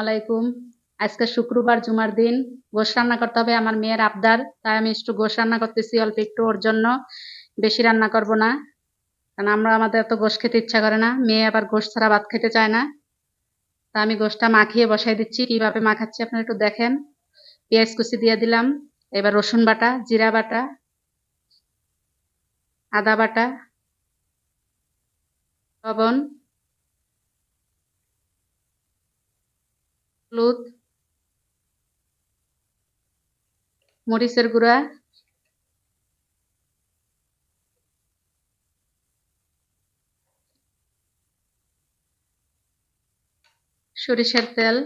আলাইকুম আজকে শুক্রবার জুমার দিন। গোশ রান্না করতে হবে আমার মেয়ের আবদার। তাই আমি একটু গোশ রান্না করতেছি, অল্প একটু ওর জন্য। বেশি রান্না করব না। কারণ আমরা আমাদের এত গোশ খেতে ইচ্ছা করে না। মেয়ে আবার গোশ ছাড়া ভাত খেতে চায় না। তা আমি গোশটা মাখিয়ে বসাই দিচ্ছি। কীভাবে মাখাচ্ছি আপনারা একটু দেখেন। পেঁয়াজ কুচি দিয়ে দিলাম। এবার রসুন বাটা, জিরা বাটা, আদা বাটা, লবণ হলুদ, মরিচের গুঁড়া, সরিষার তেল,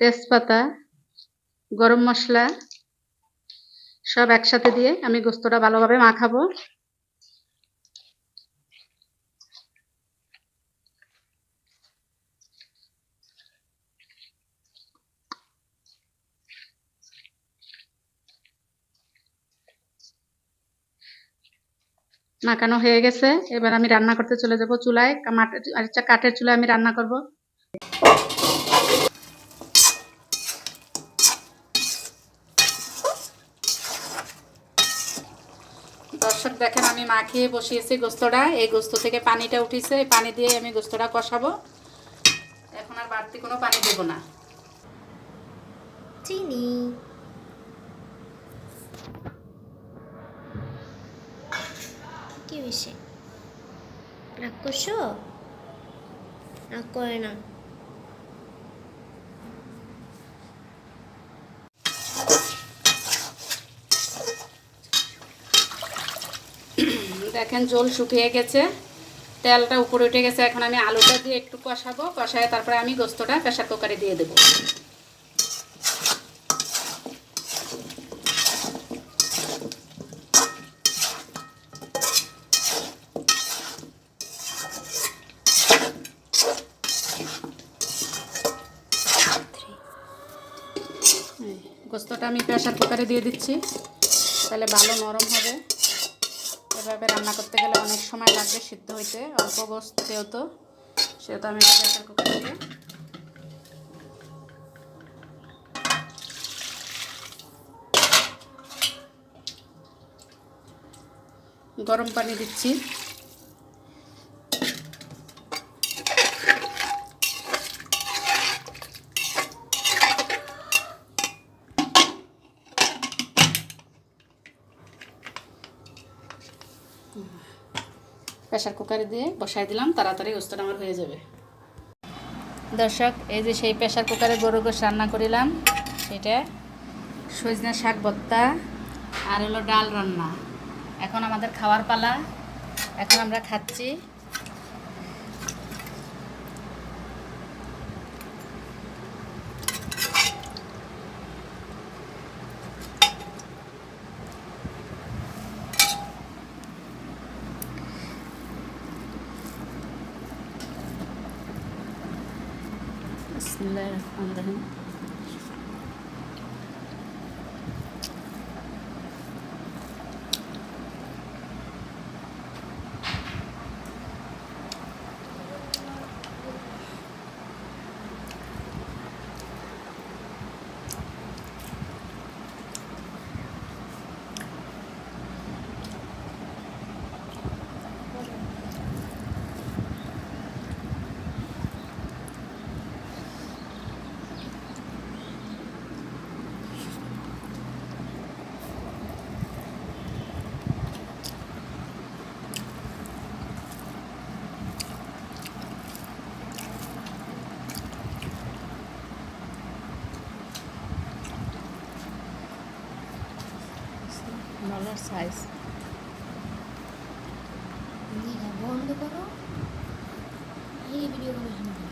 তেজপাতা, গরম মশলা, সব একসাথে দিয়ে আমি গোস্তটা ভালোভাবে মাখাবো। মাখানো হয়ে গেছে। এবার আমি রান্না করতে চলে যাব চুলায়। আচ্ছা কাঠের চুলায় আমি রান্না করব। দর্শক দেখেন, আমি মাখিয়ে বসিয়েছি গোস্তটা। এই গোস্ত থেকে পানিটা উঠিছে। এই পানি দিয়ে আমি গোস্তটা কষাবো। এখন আর বাড়তি কোনো পানি দেব না। চিনি। কি হয়েছে রাগ করছ? রাগ করে না। দেখেন, জল শুকিয়ে গেছে। তেলটা উপরে উঠে গেছে। এখন আমি আলুটা দিয়ে একটু কষাবো। কষায় তারপরে আমি গোস্তটা প্রেশার কুকারে দিয়ে দেবো। এই, গোস্তটা আমি প্রেশার কুকারে দিয়ে দিচ্ছি। তাহলে ভালো নরম হবে। এভাবে রান্না করতে গেলে অনেক সময় লাগবে সিদ্ধ হইতে। অল্প গোস্ত যেহেতু সেহেতু আমি প্রেশার কুকারে দিয়ে গরম পানি দিচ্ছি। প্রেশার কুকারে দিয়ে বসাই দিলাম, তাড়াতাড়ি গোস্তটা আমার হয়ে যাবে। দর্শক, এই যে সেই প্রেশার কুকারে গরু গোস রান্না করিলাম, সেটা সজনা শাক বত্তা আর হলো ডাল রান্না। এখন আমাদের খাওয়ার পালা, এখন আমরা খাচ্ছি। பிஸ்மில் அந்த নলার সাইজ বন্ধ করো এই ভিডিও করে